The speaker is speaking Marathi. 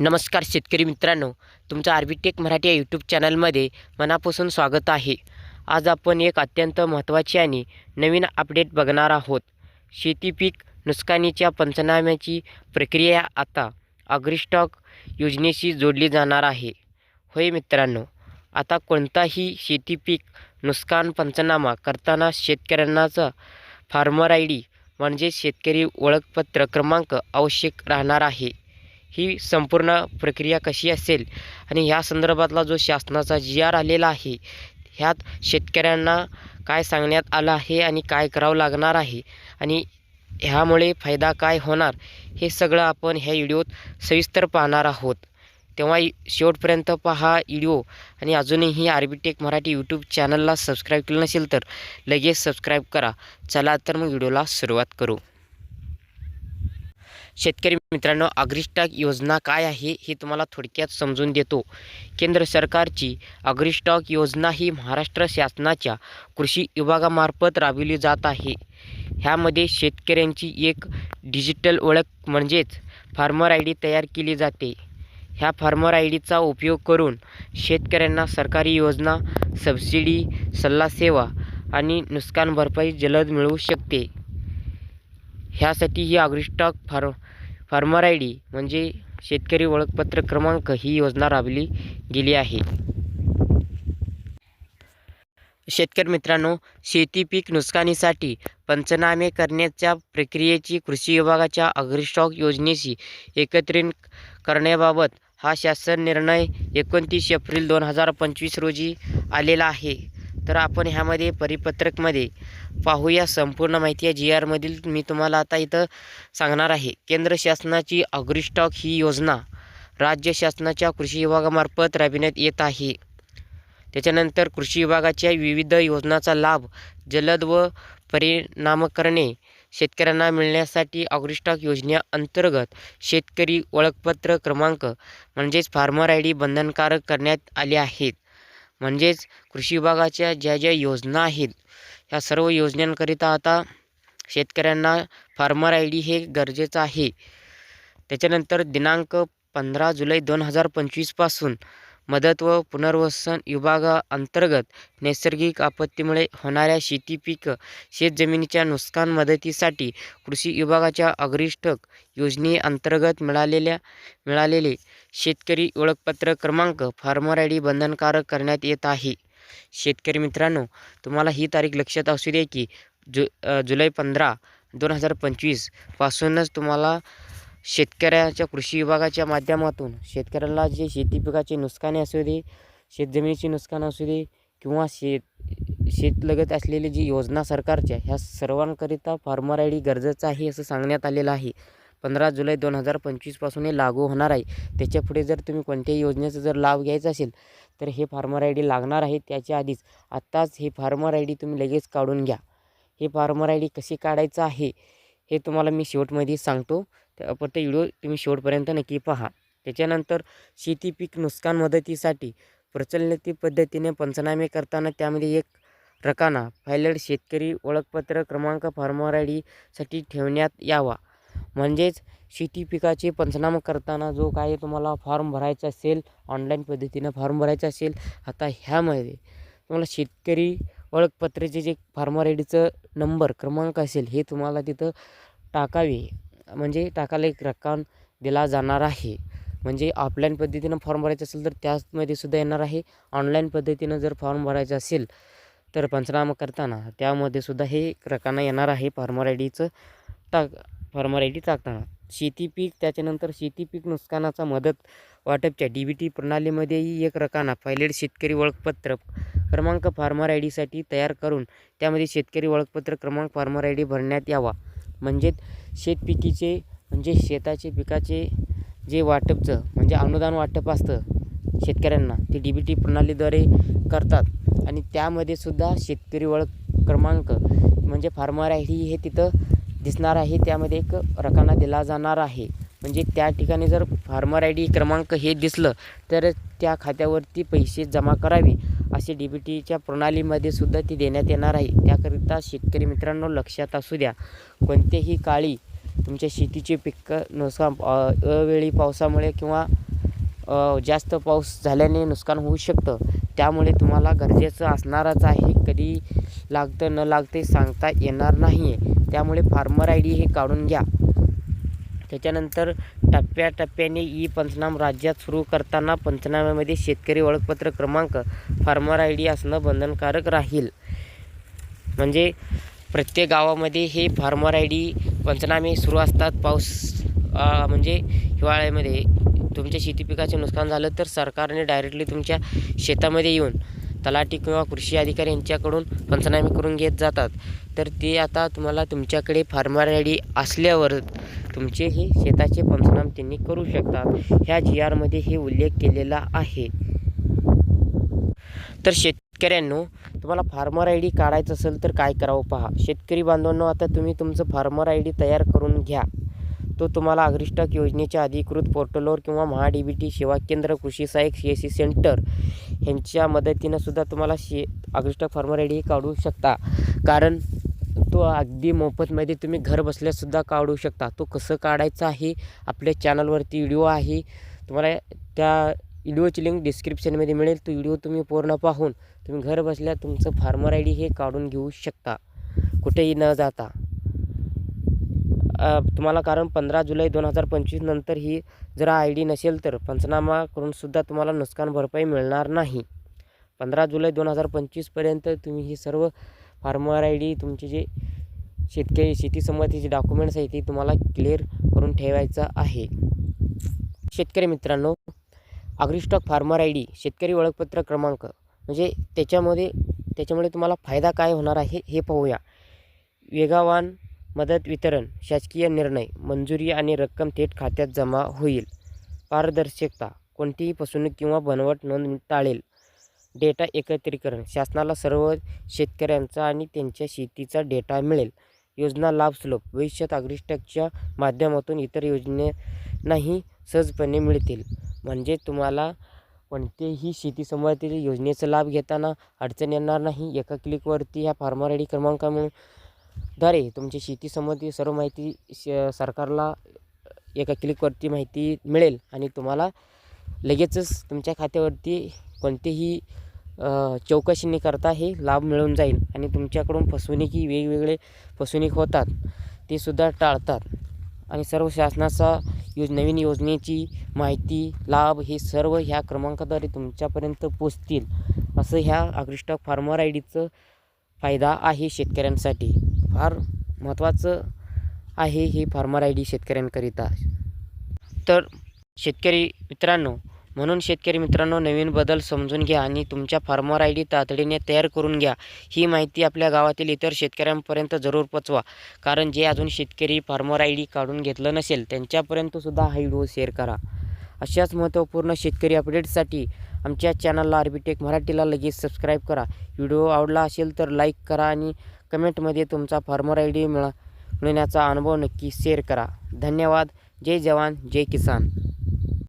नमस्कार शेतकरी मित्रांनो तुमचं आर्बिटेक मराठी या यूट्यूब चॅनलमध्ये मनापासून स्वागत आहे. आज आपण एक अत्यंत महत्त्वाची आणि नवीन अपडेट बघणार आहोत. शेती पीक नुकसानीच्या पंचनाम्याची प्रक्रिया आता अग्रिस्टॉक योजनेशी जोडली जाणार आहे. होय मित्रांनो आता कोणताही शेती पीक नुकसान पंचनामा करताना शेतकऱ्यांनाचा फार्मर आय डी म्हणजे शेतकरी ओळखपत्र क्रमांक आवश्यक राहणार आहे. ही संपूर्ण प्रक्रिया कशी असेल? आणि ह्या संदर्भातला जो शासनाचा जी आर आलेला आहे ह्यात शेतकऱ्यांना काय सांगण्यात आलं आहे आणि काय करावं लागणार आहे? आणि ह्यामुळे फायदा काय होणार? हे सगळं आपण ह्या व्हिडिओत सविस्तर पाहणार आहोत. तेव्हा शेवटपर्यंत पहा व्हिडिओ. आणि अजूनही आर्बिटेक मराठी यूट्यूब चॅनलला सबस्क्राईब केलं नसेल तर लगेच सबस्क्राईब करा. चला तर मग व्हिडिओला सुरुवात करू. शेतकरी मित्रांनो अग्रिस्टॉक योजना काय आहे हे तुम्हाला थोडक्यात समजून देतो. केंद्र सरकारची अग्रिस्टॉक योजना ही महाराष्ट्र शासनाच्या कृषी विभागामार्फत राबविली जात आहे. ह्यामध्ये शेतकऱ्यांची एक डिजिटल ओळख म्हणजेच फार्मर आय डी तयार केली जाते. ह्या फार्मर आय डीचा उपयोग करून शेतकऱ्यांना सरकारी योजना सबसिडी सल्ला सेवा आणि नुकसान भरपाई जलद मिळू शकते. ह्यासाठी ही अग्रिस्टॉक फार फार्मर आय डी म्हणजे शेतकरी ओळखपत्र क्रमांक ही योजना राबवली गेली आहे. शेतकरी मित्रांनो शेती पीक नुकसानीसाठी पंचनामे करण्याच्या प्रक्रियेची कृषी विभागाच्या अग्रिस्टॉक योजनेशी एकत्रित करण्याबाबत हा शासन निर्णय एकोणतीस एप्रिल दोन हजार पंचवीस रोजी आलेला आहे. तर आपण ह्यामध्ये परिपत्रकमध्ये पाहूया संपूर्ण माहिती. आहे जी आरमधील मी तुम्हाला आता इथं सांगणार आहे. केंद्र शासनाची अग्रिस्टॉक ही योजना राज्य शासनाच्या कृषी विभागामार्फत राबविण्यात येत आहे. त्याच्यानंतर कृषी विभागाच्या विविध योजनांचा लाभ जलद व परिणामकरणे शेतकऱ्यांना मिळण्यासाठी अग्रिस्टॉक योजनेअंतर्गत शेतकरी ओळखपत्र क्रमांक म्हणजेच फार्मर आय डी बंधनकारक करण्यात आले आहेत. म्हणजेच कृषी विभागाच्या ज्या ज्या योजना आहेत ह्या सर्व योजनांकरिता आता शेतकऱ्यांना फार्मर आय डी हे गरजेचं आहे. त्याच्यानंतर दिनांक पंधरा जुलै दोन हजार पंचवीसपासून मदत व पुनर्वसन विभागाअंतर्गत नैसर्गिक आपत्तीमुळे होणाऱ्या शेती पिकं शेतजमिनीच्या नुकसान मदतीसाठी कृषी विभागाच्या अग्रिष्ठक योजनेअंतर्गत मिळालेल्या मिळालेले शेतकरी ओळखपत्र क्रमांक फार्मर आय डी बंधनकारक करण्यात येत आहे. शेतकरी मित्रांनो तुम्हाला ही तारीख लक्षात असू दे की जु जुलै पंधरा दोन हजार पंचवीसपासूनच तुम्हाला शेतकऱ्याच्या कृषी विभागाच्या माध्यमातून शेतकऱ्याला जे शेती पिकाचे नुकसाने असू दे शेतजमिनीचे नुकसान असू दे किंवा शेत शेतलगत असलेली जी योजना सरकारच्या ह्या सर्वांकरिता फार्मर आय डी गरजेचं आहे असं सांगण्यात आलेलं आहे. पंधरा जुलै दोन हजार पंचवीसपासून हे लागू होणार आहे. त्याच्या पुढे जर तुम्ही कोणत्याही योजनेचा जर लाभ घ्यायचा असेल तर हे फार्मर आय डी लागणार आहे त्याच्या आधीच. आत्ताच हे फार्मर आय डी तुम्ही लगेच काढून घ्या. हे फार्मर आय डी कशी काढायचं आहे हे तुम्हाला मी शेवटमध्ये सांगतो. त्या फक्त व्हिडिओ तुम्ही शेवटपर्यंत नक्की पहा. त्याच्यानंतर शेती पीक नुकसान मदतीसाठी प्रचलित पद्धतीने पंचनामे करताना त्यामध्ये एक रकाना फायलड शेतकरी ओळखपत्र क्रमांक फार्मर आय डीसाठी ठेवण्यात यावा. म्हणजेच शेती पिकाचे पंचनामा करताना जो काही तुम्हाला फॉर्म भरायचा असेल ऑनलाईन पद्धतीनं फॉर्म भरायचा असेल आता ह्यामध्ये तुम्हाला शेतकरी ओळखपत्राचे जे फार्मर आय डीचं नंबर क्रमांक असेल हे तुम्हाला तिथं टाकावे. म्हणजे टाकायला एक रक्कम दिला जाणार आहे. म्हणजे ऑफलाईन पद्धतीनं फॉर्म भरायचा असेल तर त्यामध्ये सुद्धा येणार आहे. ऑनलाईन पद्धतीनं जर फॉर्म भरायचा असेल तर पंचनामा करताना त्यामध्ये सुद्धा हे रकाना येणार आहे फार्मर आय डीचं टाक फार्मर आय डी टाकताना. शेती पीक त्याच्यानंतर शेती पीक नुकसानाचा मदत वाटपच्या डी बी टी प्रणालीमध्येही एक रकाना फायलेड शेतकरी ओळखपत्र क्रमांक फार्मर आय डीसाठी तयार करून त्यामध्ये शेतकरी ओळखपत्र क्रमांक फार्मर आय डी भरण्यात यावा. म्हणजेच शेतपिकीचे म्हणजे शेताचे पिकाचे जे वाटपचं म्हणजे अनुदान वाटप असतं शेतकऱ्यांना ते डी बी टी प्रणालीद्वारे करतात. आणि त्यामध्ये सुद्धा शेतकरी ओळख क्रमांक म्हणजे फार्मर आय डी हे तिथं दिसणार आहे. त्यामध्ये एक रकाना दिला जाणार आहे. म्हणजे त्या ठिकाणी जर फार्मर आय डी क्रमांक हे दिसलं तर त्या खात्यावरती पैसे जमा करावे. असे डी बी टीच्या प्रणालीमध्ये सुद्धा ती देण्यात येणार आहे. त्याकरिता शेतकरी मित्रांनो लक्षात असू द्या कोणत्याही काळी तुमच्या शेतीचे पिकं नुकसान अवेळी पावसामुळे किंवा जास्त पाऊस झाल्याने नुकसान होऊ शकतं. त्यामुळे तुम्हाला गरजेचं असणारच आहे. कधी लागतं न लागते सांगता येणार नाही आहे त्यामुळे फार्मर आय डी हे काढून घ्या. त्याच्यानंतर टप्प्याटप्प्याने ई पंचनाम राज्यात सुरू करताना पंचनाम्यामध्ये शेतकरी ओळखपत्र क्रमांक फार्मर आय डी असणं बंधनकारक राहील. म्हणजे प्रत्येक गावामध्ये हे फार्मर आय डी पंचनामे सुरू असतात. पाऊस म्हणजे हिवाळ्यामध्ये तुमच्या शेती पिकाचे नुकसान झालं तर सरकारने डायरेक्टली तुमच्या शेतामध्ये येऊन तलाठी किंवा कृषी अधिकारी यांच्याकडून पंचनामे करून घेत जातात. तर ते आता तुम्हाला तुमच्याकडे फार्मर आय डी असल्यावर तुमचे हे शेताचे पंचनाम त्यांनी करू शकतात. ह्या जी आरमध्ये हे उल्लेख केलेला आहे. तर शेतकऱ्यांनो तुम्हाला फार्मर आय डी काढायचं असेल तर काय करावं पहा. शेतकरी बांधवांनो आता तुम्ही तुमचं फार्मर आय डी तयार करून घ्या. तो तुम्हाला अग्रिष्टक योजनेच्या अधिकृत पोर्टलवर किंवा महा डी बी टी सेवा केंद्र कृषी सहाय्यक सी एस सी सेंटर ह्यांच्या मदतीनं सुद्धा तुम्हाला शे अग्रिष्टक फार्मर आय डी काढू शकता. कारण तो अगदी मोफतमध्ये तुम्ही घर बसल्यासुद्धा काढू शकता. तो कसं काढायचा आहे? आपल्या चॅनलवरती व्हिडिओ आहे. तुम्हाला त्या व्हिडिओची लिंक डिस्क्रिप्शनमध्ये मिळेल. तो व्हिडिओ तुम्ही पूर्ण पाहून तुम्ही घर बसल्या तुमचं फार्मर आय डी हे काढून घेऊ शकता. कुठेही न जाता. तुम्हाला कारण पंधरा जुलै दोन हजार पंचवीस नंतर ही जर आय डी नसेल तर पंचनामा करूनसुद्धा तुम्हाला नुकसान भरपाई मिळणार नाही. पंधरा जुलै दोन हजार पंचवीसपर्यंत तुम्ही ही सर्व फार्मर आय डी तुमचे जे शेतकरी शेती संबंधीचे डॉक्युमेंट्स आहेत ते तुम्हाला क्लिअर करून ठेवायचं आहे. शेतकरी मित्रांनो अग्रिस्टॉक फार्मर आय डी शेतकरी ओळखपत्र क्रमांक म्हणजे त्याच्यामध्ये त्याच्यामुळे तुम्हाला फायदा काय होणार आहे हे पाहूया. वेगावान मदत वितरण शासकीय निर्णय मंजुरी आणि रक्कम थेट खात्यात जमा होईल. पारदर्शकता कोणतीही फसवणूक किंवा बनवट नोंद टाळेल. डेटा एकत्रीकरण. शासनाला सर्व शेतकऱ्यांचा आणि त्यांच्या शेतीचा डेटा मिळेल. योजना लाभ सुलभ. भविष्यात अग्रिष्टकच्या माध्यमातून इतर योजनेनाही सहजपणे मिळतील. म्हणजे तुम्हाला कोणतेही शेती संबंधित योजनेचा लाभ घेताना अडचण येणार नाही. एका क्लिकवरती ह्या फार्मर आय डी क्रमांकामुळे द्वारे तुमची शेतीसंबंधी सर्व माहिती श सरकारला एका क्लिकवरती माहिती मिळेल आणि तुम्हाला लगेचच तुमच्या खात्यावरती कोणतेही चौकशी न करता हे लाभ मिळून जाईल आणि तुमच्याकडून फसवणुकी वेगवेगळे फसवणूक होतात ते सुद्धा टाळतात. आणि सर्व शासनाचा योज नवीन योजनेची माहिती लाभ हे सर्व ह्या क्रमांकाद्वारे तुमच्यापर्यंत पोचतील. असं ह्या अग्रिष्टॉक फार्मर आय डीचं फायदा आहे शेतकऱ्यांसाठी. फार महत्त्वाचं आहे हे फार्मर आय डी शेतकऱ्यांकरिता. तर शेतकरी मित्रांनो म्हणून शेतकरी मित्रांनो नवीन बदल समजून घ्या आणि तुमच्या फार्मर आय डी तातडीने तयार करून घ्या. ही माहिती आपल्या गावातील इतर शेतकऱ्यांपर्यंत जरूर पोचवा. कारण जे अजून शेतकरी फार्मर आय डी काढून घेतलं नसेल त्यांच्यापर्यंतसुद्धा हा व्हिडिओ शेअर करा. अशाच महत्त्वपूर्ण शेतकरी अपडेट्ससाठी आमच्या चॅनलला आर्बिटेक मराठीला लगेच सबस्क्राईब करा. व्हिडिओ आवडला असेल तर लाईक करा आणि कमेंटमध्ये तुमचा फार्मर आय डी मिळा मिळण्याचा अनुभव नक्की शेअर करा. धन्यवाद. जय जवान जय किसान.